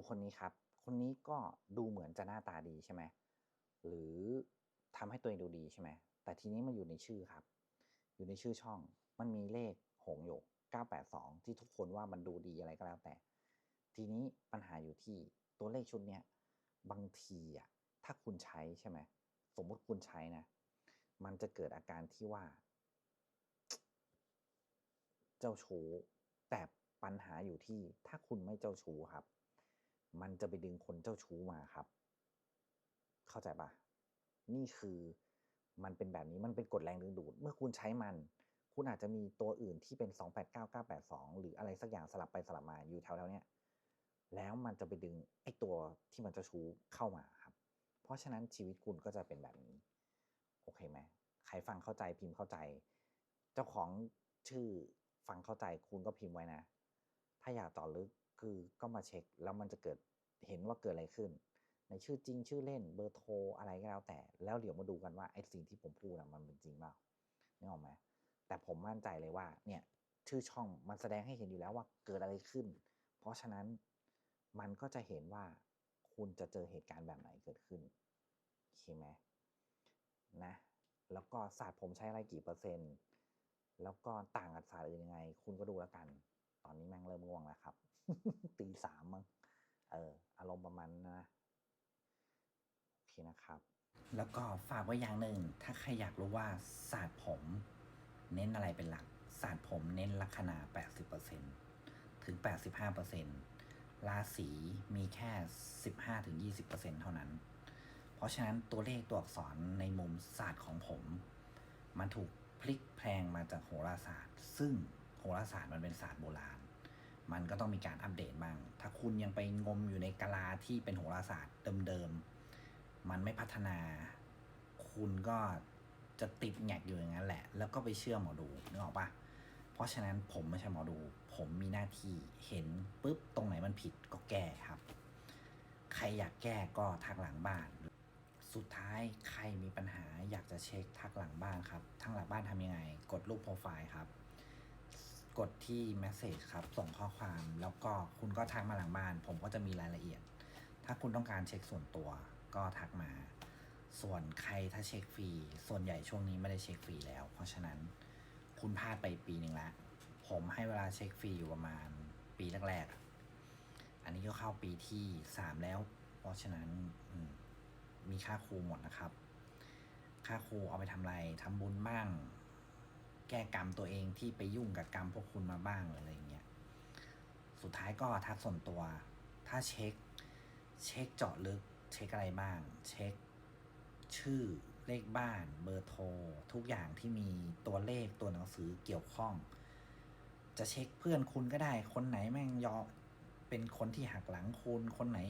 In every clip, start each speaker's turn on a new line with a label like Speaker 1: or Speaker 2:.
Speaker 1: ดูคนนี้ครับ คนนี้ก็ดูเหมือนจะหน้าตาดีใช่ไหมหรือทำให้ตัวเองดูดีใช่ไหมแต่ทีนี้มันอยู่ในชื่อครับ อยู่ในชื่อช่อง มันมีเลขหงโยก982 ที่ทุกคนว่ามันดูดีอะไรก็แล้วแต่ ทีนี้ปัญหาอยู่ที่ตัวเลขชุดเนี้ยบางทีอะถ้าคุณใช้ใช่ไหมสมมุติคุณใช้นะ มันจะเกิดอาการที่ว่า เจ้าชู้แต่ปัญหาอยู่ที่ถ้าคุณไม่เจ้าชู้ครับ มันจะไปดึงคนเจ้าชู้มาครับ เข้าใจปะนี่คือมันเป็นแบบนี้มันเป็นกฎแรงดึงดูด เมื่อคุณใช้มัน คุณอาจจะมีตัวอื่นที่เป็น 289 982 หรืออะไรสักอย่างสลับไปสลับมาอยู่แถวๆเนี้ยแล้วมันจะไปดึงไอ้ตัวที่มันเจ้าชู้เข้ามาครับ เพราะฉะนั้นชีวิตคุณก็จะเป็นแบบนี้ โอเคไหมใครฟังเข้าใจพิมพ์เข้าใจ เจ้าของชื่อฟังเข้าใจคุณก็พิมพ์ไว้นะ ถ้าอยากต่อลึก คือก็มาเช็คแล้วมันจะเกิดเห็นว่าเกิดอะไรขึ้น ในชื่อจริงชื่อเล่นเบอร์โทรอะไรก็แล้วแต่ แล้วเดี๋ยวมาดูกันว่าไอ้สิ่งที่ผมพูดนะมันเป็นจริงเปล่านึกออกไหมแต่ผมมั่นใจเลยว่าเนี่ยชื่อช่องมันแสดงให้เห็นอยู่แล้วว่าเกิดอะไรขึ้น เพราะฉะนั้นมันก็จะเห็นว่าคุณจะเจอเหตุการณ์แบบไหนเกิดขึ้นโอเคไหมนะแล้วก็ศาสตร์ผมใช้อะไรกี่เปอร์เซ็นต์ แล้วก็ต่างกับศาสตร์อื่นยังไง คุณก็ดูแล้วกัน ตอนนี้แม่งเริ่มง่วงแล้วครับ ตีสามมั้งเออ อารมณ์ประมาณนะโอเคนะครับ แล้วก็ฝากไว้อย่างหนึ่ง ถ้าใครอยากรู้ว่าศาสตร์ผม เน้นอะไรเป็นหลัก ศาสตร์ผมเน้นลัคนา 80%ถึง 85%ราศีมีแค่ 15-20%เท่านั้น เพราะฉะนั้นตัวเลขตัวอักษรในมุมศาสตร์ของผม มันถูกพลิกแพลงมาจากโหราศาสตร์ ซึ่ง โหราศาสตร์มันเป็นศาสตร์โบราณ มันก็ต้องมีการอัปเดตบ้าง ถ้าคุณยังไปงมอยู่ในกาลาที่เป็นโหราศาสตร์เดิมๆ มันไม่พัฒนา คุณก็จะติดแงกอยู่อย่างนั้นแหละ แล้วก็ไปเชื่อหมอดูนึกออกปะเพราะฉะนั้นผมไม่ใช่หมอดู ผมมีหน้าที่เห็นปุ๊บตรงไหนมันผิดก็แก้ครับ ใครอยากแก้ก็ทักหลังบ้าน สุดท้ายใครมีปัญหาอยากจะเช็คทักหลังบ้านครับทักหลังบ้านทำยังไง กดรูปโปรไฟล์ครับ กดที่ Message ครับ ส่งข้อความ แล้วก็คุณก็ทักมาหลังบ้าน ผมก็จะมีรายละเอียด ถ้าคุณต้องการเช็คส่วนตัวก็ทักมา ส่วนใครถ้าเช็คฟรี ส่วนใหญ่ช่วงนี้ไม่ได้เช็คฟรีแล้ว เพราะฉะนั้นคุณพลาดไปปีหนึ่งล้วผมให้เวลาเช็คฟรีอยู่ประมาณปีแรกๆ อันนี้ก็เข้าปีที่สามแล้ว เพราะฉะนั้นมีค่าครูหมดนะครับ ค่าครูเอาไปทำอะไรทำบุญบ้าง แก้กรรมตัวเองที่ไปยุ่งกับกรรมพวกคุณมาบ้างอะไรอย่างเงี้ย สุดท้ายก็ทักส่วนตัว ถ้าเช็ค เช็คเจาะลึก เช็คอะไรบ้าง เช็ค ชื่อเลขบ้าน เบอร์โทร ทุกอย่างที่มีตัวเลขตัวหนังสือเกี่ยวข้อง จะเช็คเพื่อนคุณก็ได้ คนไหนแม่งยอเป็นคนที่หักหลังคุณ คนไหน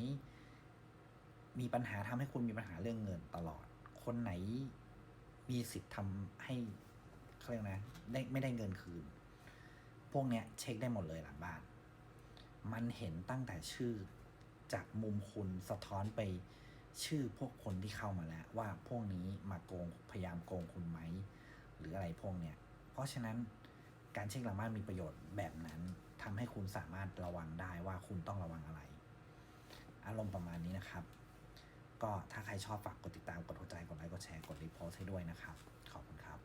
Speaker 1: มีปัญหาทำให้คุณมีปัญหาเรื่องเงินตลอด คนไหนมีสิทธิ์ทำให้ เขาเรียกนะได้ไม่ได้เงินคืน พวกเนี้ยเช็คได้หมดเลยหลังบ้าน มันเห็นตั้งแต่ชื่อจากมุมคุณสะท้อนไปชื่อพวกคนที่เข้ามาแล้ว ว่าพวกนี้มาโกงพยายามโกงคุณไหม หรืออะไรพวกเนี้ย เพราะฉะนั้นการเช็คหลังบ้านมีประโยชน์แบบนั้นทำให้คุณสามารถระวังได้ว่าคุณต้องระวังอะไร อารมณ์ประมาณนี้นะครับ ก็ถ้าใครชอบฝากกดติดตามกดหัวใจกดไลค์กดแชร์กดรีโพสให้ด้วยนะครับ ขอบคุณครับ